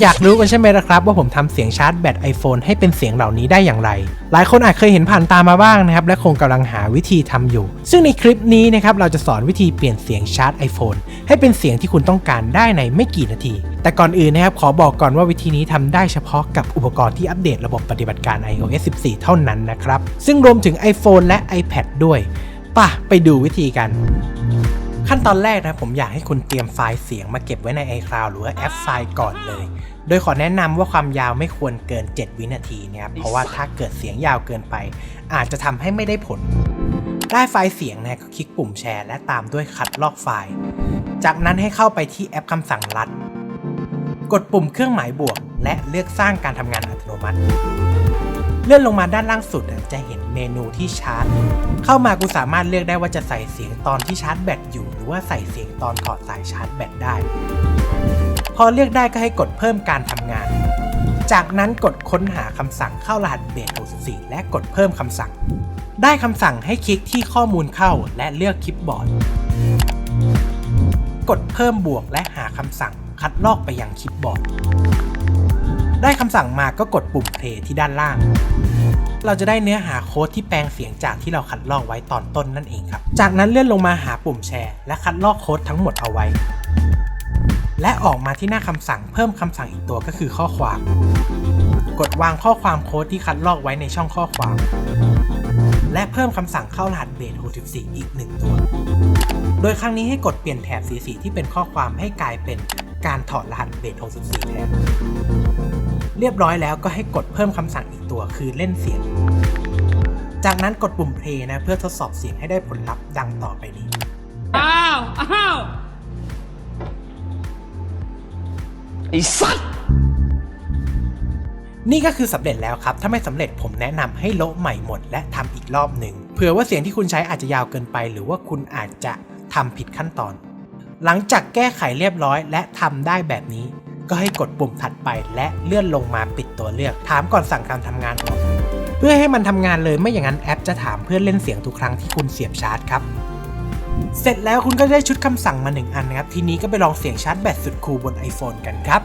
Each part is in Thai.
อยากรู้กันใช่ไหมล่ะครับ ว่าผมทำเสียงชาร์จแบต iPhone ให้เป็นเสียงเหล่านี้ได้อย่างไร หลายคนอาจเคยเห็นผ่านตามาบ้างนะครับ และคงกำลังหาวิธีทำอยู่ ซึ่งในคลิปนี้นะครับเราจะสอนวิธีเปลี่ยนเสียงชาร์จ iPhone ให้เป็นเสียงที่คุณต้องการได้ในไม่กี่นาที แต่ก่อนอื่นนะครับขอบอกก่อนว่าวิธีนี้ทำได้เฉพาะกับอุปกรณ์ที่อัปเดตระบบปฏิบัติการ iOS 14 เท่านั้นนะครับซึ่งรวมถึง iPhone และ iPad ด้วยป่ะไปดูวิธีกัน ขั้นตอนแรกนะผมอยากให้คุณเตรียมไฟล์เสียงมาเก็บไว้ใน iCloud หรือแอปไฟล์ก่อนเลย โดยขอแนะนำว่าความยาวไม่ควรเกิน 7 วินาทีนะครับเพราะว่าถ้าเกิดเสียงยาวเกินไป อาจจะทำให้ไม่ได้ผล ได้ไฟล์เสียงนะก็คลิกปุ่มแชร์ และตามด้วยคัดลอกไฟล์ จากนั้นให้เข้าไปที่แอปคำสั่งลัด กดปุ่มเครื่องหมายบวก และเลือกสร้างการทำงานอัตโนมัติ เลื่อนลงมาด้านล่างสุดจะเห็นเมนูที่ชาร์จ เข้ามากูสามารถเลือกได้ว่าจะใส่เสียงตอนที่ชาร์จแบตอยู่ หรือว่าใส่เสียงตอนถอดสายชาร์จแบตได้ พอเลือกได้ก็ให้กดเพิ่มการทำงาน จากนั้นกดค้นหาคำสั่งเข้ารหัสเบส64และกดเพิ่มคำสั่ง ได้คำสั่งให้คลิกที่ข้อมูลเข้าและเลือกคลิปบอร์ด กดเพิ่มบวกและหาคำสั่งคัดลอกไปยังคลิปบอร์ด ได้คำสั่งมาก็กดปุ่มเพลย์ที่ด้านล่าง เราจะได้เนื้อหาโค้ดที่แปลงเสียงจากที่เราคัดลอกไว้ตอนต้นนั่นเองครับ จากนั้นเลื่อนลงมาหาปุ่มแชร์ และคัดลอกโค้ดทั้งหมดเอาไว้ และออกมาที่หน้าคำสั่งเพิ่มคำสั่งอีกตัวก็คือข้อความ กดวางข้อความโค้ดที่คัดลอกไว้ในช่องข้อความ และเพิ่มคำสั่งเข้ารหัสเบส64อีกหนึ่งตัว โดยครั้งนี้ให้กดเปลี่ยนแถบสีสีที่เป็นข้อความให้กลายเป็นการถอดรหัสเบส64แทน เรียบร้อยแล้วก็ให้กดเพิ่มคำสั่งอีกตัวคือเล่นเสียง จากนั้นกดปุ่ม play นะเพื่อทดสอบเสียงให้ได้ผลลัพธ์ดังต่อไปนี้ อ้าว อ้าวไอ้สัตว์นี่ก็คือสำเร็จแล้วครับ ถ้าไม่สำเร็จผมแนะนำให้โละใหม่หมด และทำอีกรอบหนึ่ง เผื่อว่าเสียงที่คุณใช้อาจจะยาวเกินไป หรือว่าคุณอาจจะทำผิดขั้นตอน หลังจากแก้ไขเรียบร้อยและทำได้แบบนี้ ก็ให้กดปุ่มถัดไปและเลื่อนลงมาปิดตัวเลือก ถามก่อนสั่งการทำงานออกเพื่อให้มันทำงานเลยไม่อย่างนั้นแอปจะถามเพื่อเล่นเสียงทุกครั้งที่คุณเสียบชาร์จครับ เสร็จแล้วคุณก็ได้ชุดคำสั่งมาหนึ่งอันนะครับ ทีนี้ก็ไปลองเสียงชาร์จแบตสุดคูลบน iPhone กันครับ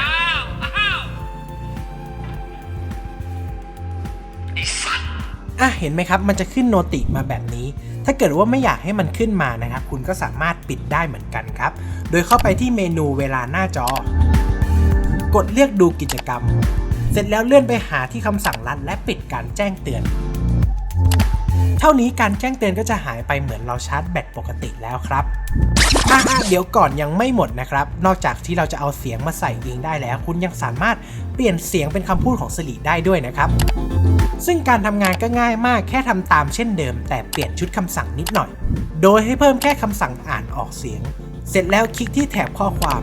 อ้าวอ้าวอะเห็นไหมครับ มันจะขึ้นโนติมาแบบนี้ ถ้าเกิดว่าไม่อยากให้มันขึ้นมานะครับ คุณก็สามารถปิดได้เหมือนกันครับ โดยเข้าไปที่เมนูเวลาหน้าจอ กดเลือกดูกิจกรรม เสร็จแล้วเลื่อนไปหาที่คำสั่งลัดและปิดการแจ้งเตือน เท่านี้การแจ้งเตือนก็จะหายไปเหมือนเราชาร์จแบตปกติแล้วครับอะๆเดี๋ยวก่อนยังไม่หมดนะครับ นอกจากที่เราจะเอาเสียงมาใส่เองได้แล้ว คุณยังสามารถเปลี่ยนเสียงเป็นคำพูดของสิริได้ด้วยนะครับ ซึ่งการทำงานก็ง่ายมากแค่ทำตามเช่นเดิม แต่เปลี่ยนชุดคำสั่งนิดหน่อย โดยให้เพิ่มแค่คำสั่งอ่านออกเสียง เสร็จแล้วคลิกที่แถบข้อความ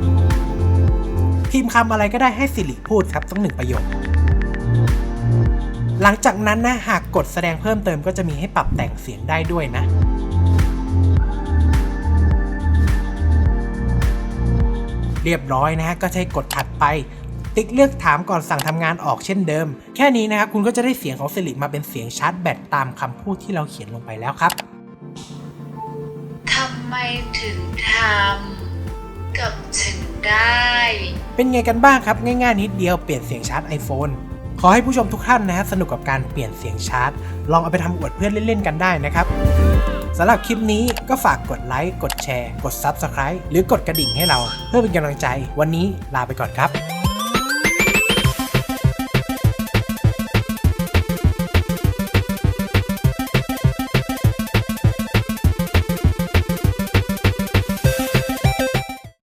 พิมพ์คำอะไรก็ได้ให้สิริพูดครับต้องหนึ่งประโยค หลังจากนั้นนะหากกดแสดงเพิ่มเติมก็จะมีให้ปรับแต่งเสียงได้ด้วยนะเรียบร้อยนะฮะก็ใช้กดถัดไป ติ๊กเลือกถามก่อนสั่งทำงานออกเช่นเดิม แค่นี้นะครับคุณก็จะได้เสียงของสิริมาเป็นเสียงชาร์จแบตตามคำพูดที่เราเขียนลงไปแล้วครับทำไมถึงทำกับฉันได้ เป็นไงกันบ้างครับ ง่ายๆนิดเดียวเปลี่ยนเสียงชาร์จ iPhone ขอให้ผู้ชมทุกท่านนะฮะสนุกกับการเปลี่ยนเสียงชาร์จ ลองเอาไปทำอวดเพื่อนเล่นๆกันได้นะครับสำหรับคลิปนี้ก็ฝากกดไลค์ กดแชร์ กด Subscribe หรือกดกระดิ่งให้เราเพื่อเป็นกำลังใจ วันนี้ลาไปก่อนครับ